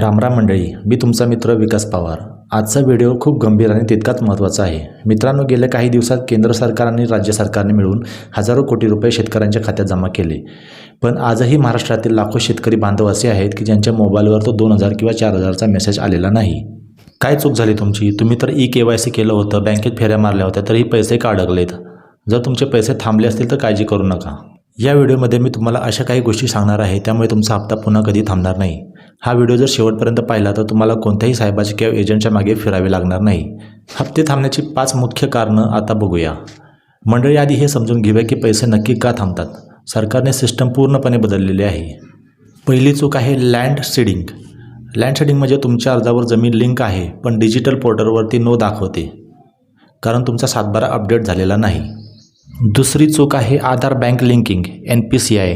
रामराम मंडळी मी तुमचा मित्र विकास पवार. आजचा व्हिडिओ खूप गंभीर आणि तितकाच महत्त्वाचा आहे. मित्रांनो गेल्या काही दिवसात केंद्र सरकार आणि राज्य सरकारने मिळून हजारो कोटी रुपये शेतकऱ्यांच्या खात्यात जमा केले. पण आजही महाराष्ट्रातील लाखो शेतकरी बांधव असे आहेत की ज्यांच्या मोबाईलवर तो दोन हजार किंवा चार हजारचा मेसेज आलेला नाही. काय चूक झाली तुमची? तुम्ही तर ई के वाय सी केलं होतं बँकेत फेऱ्या मारल्या होत्या तरीही पैसे का अडकलेत? जर तुमचे पैसे थांबले असतील तर काळजी करू नका. या व्हिडिओमध्ये मी तुम्हाला अशा काही गोष्टी सांगणार आहे त्यामुळे तुमचा हप्ता पुन्हा कधी थांबणार नाही. हा व्हिडिओ जर शेवटपर्यंत पाहिला तर तुम्हाला कोणत्याही साहेबाची किंवा एजंटच्या मागे फिरावे लागणार नाही. हप्ते थांबण्याची पाच मुख्य कारणं आता बघूया. मंडळी आधी हे समजून घेऊया की पैसे नक्की का थांबतात. सरकारने सिस्टम पूर्णपणे बदललेली आहे. पहिली चूक आहे लँड सीडिंग लँड सीडिंग म्हणजे तुमच्या अर्जावर जमीन लिंक आहे पण डिजिटल पोर्टलवरती नो दाखवते. कारण तुमचा सातबारा अपडेट झालेला नाही. दुसरी चूक आहे Aadhaar bank linking N P C I.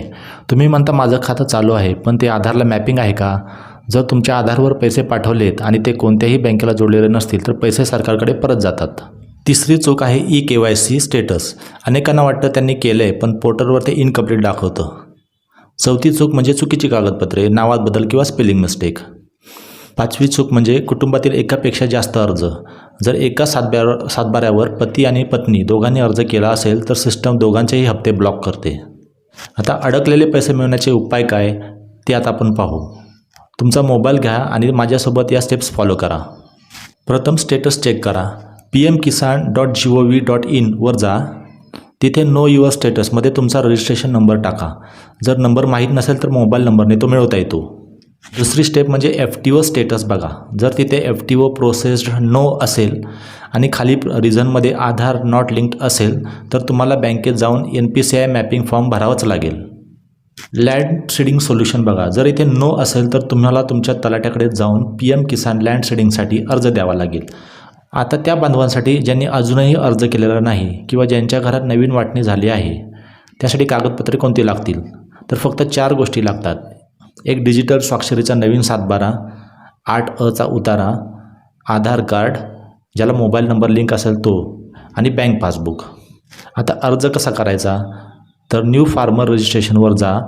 तुम्ही म्हणता माझं खातं चालू आहे पण ते आधारला मॅपिंग आहे का? जर तुमच्या आधारवर पैसे पाठवलेत आणि ते कोणत्याही बँकेला जोडलेले नसतील तर पैसे सरकारकडे परत जातात. तिसरी चूक आहे E K Y C status. अनेकांना वाटतं त्यांनी केलं आहे पण पोर्टलवर ते इनकम्प्लीट दाखवतं. चौथी चूक म्हणजे चुकीची कागदपत्रे नावात बदल किंवा स्पेलिंग मिस्टेक. पाचवी चूक म्हणजे कुटुंबातील एकापेक्षा जास्त अर्ज. जर एका सातब्यावर सातबाऱ्यावर पती आणि पत्नी दोघांनी अर्ज केला असेल तर सिस्टम दोघांचेही हप्ते ब्लॉक करते. आता अडकलेले पैसे मिळवण्याचे उपाय काय? ते आता आपण पाहू. तुमचा मोबाईल घ्या आणि माझ्यासोबत या स्टेप्स फॉलो करा. प्रथम स्टेटस चेक करा. P M Kisan dot G O V dot इनवर जा. तिथे नो युअर स्टेटसमध्ये तुमचा रजिस्ट्रेशन नंबर टाका. जर नंबर माहीत नसेल तर मोबाईल नंबरने तो मिळवता येतो. दुसरी स्टेप म्हणजे एफ टी ओ स्टेटस बघा. जर तिथे F T O processed no असेल आणि खाली रिझनमध्ये आधार नॉट लिंक्ड असेल तर तुम्हाला बँकेत जाऊन N P C I mapping form भरावाच लागेल. लँड सीडिंग सोल्युशन बघा. जर इथे नो असेल तर तुम्हाला तुमच्या तलाट्याकडे जाऊन पी एम किसान लँड सीडिंगसाठी अर्ज द्यावा लागेल. आता त्या बांधवांसाठी ज्यांनी अजूनही अर्ज केलेला नाही किंवा ज्यांच्या घरात नवीन वाटणी झाली आहे त्यासाठी कागदपत्रे कोणती लागतील? तर फक्त चार गोष्टी लागतात. एक डिजिटल स्वाक्षरीचा नवीन सातबारा आठ अचा उतारा आधार कार्ड ज्याला मोबाईल नंबर लिंक असेल तो आणि बँक पासबुक आता अर्ज कसा करायचा? तर न्यू फार्मर रजिस्ट्रेशनवर जा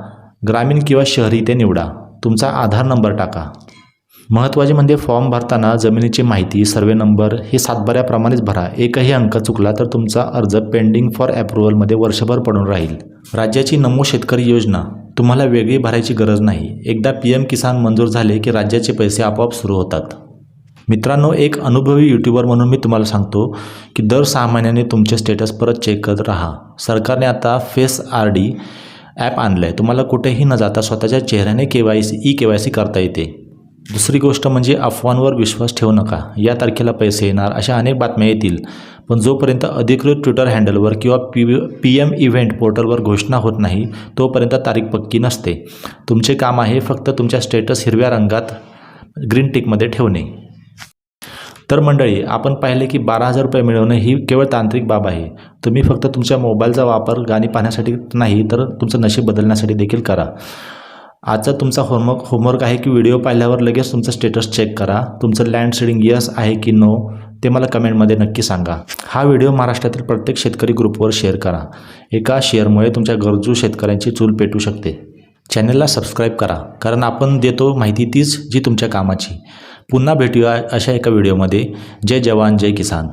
ग्रामीण किंवा शहरी ते निवडा. तुमचा आधार नंबर टाका. महत्त्वाचे म्हणजे फॉर्म भरताना जमिनीची माहिती सर्वे नंबर हे सातबाऱ्याप्रमाणेच भरा. एकही अंक चुकला तर तुमचा अर्ज पेंडिंग फॉर अप्रुव्हलमध्ये वर्षभर पडून राहील. राज्याची नमो शेतकरी योजना. तुम्हाला वेगळी भरायची गरज नाही. एकदा पी एम किसान मंजूर झाले की राज्याचे पैसे आपोआप सुरू होतात. मित्रांनो एक अनुभवी यूट्यूबर म्हणून मी तुम्हाला सांगतो की दर सहा महिन्याने तुमचे स्टेटस परत चेक करत राहा. सरकारने आता फेस आर डी ॲप आणलं आहे तुम्हाला कुठेही न जाता स्वतःच्या चेहऱ्याने K Y C e K Y C करता येते. दुसरी गोष्ट म्हणजे अफवांवर विश्वास ठेवू नका. या तारखेला पैसे येणार अशा अनेक बातम्या येतील. पण जोपर्यंत अधिकृत ट्विटर हँडलवर किंवा पी पी एम इव्हेंट पोर्टलवर घोषणा होत नाही तोपर्यंत तारीख पक्की नसते. तुमचे काम आहे फक्त तुमच्या स्टेटस हिरव्या रंगात ग्रीन टिकमध्ये ठेवणे. तर मंडळी आपण पाहिले की बारा हजार रुपये मिळवणं ही केवळ तांत्रिक बाब आहे. तुम्ही फक्त तुमच्या मोबाईलचा वापर गाणी पाहण्यासाठी नाही तर तुमचं नशीब बदलण्यासाठी देखील करा. आजचा तुमचा होमवर्क होमवर्क आहे की व्हिडिओ पाहिल्यावर लगेच तुमचं स्टेटस चेक करा. तुमचं लँड सीडिंग यस आहे की नो? ते मला कमेंटमध्ये नक्की सांगा. हा व्हिडिओ महाराष्ट्रातील प्रत्येक शेतकरी ग्रुपवर शेअर करा. एका शेअरमुळे तुमच्या गरजू शेतकऱ्यांची चूल पेटू शकते. चॅनलला सबस्क्राईब करा कारण आपण देतो माहिती तीच जी तुमच्या कामाची. पुन्हा भेटूया अशा एका व्हिडिओमध्ये. जय जवान जय किसान.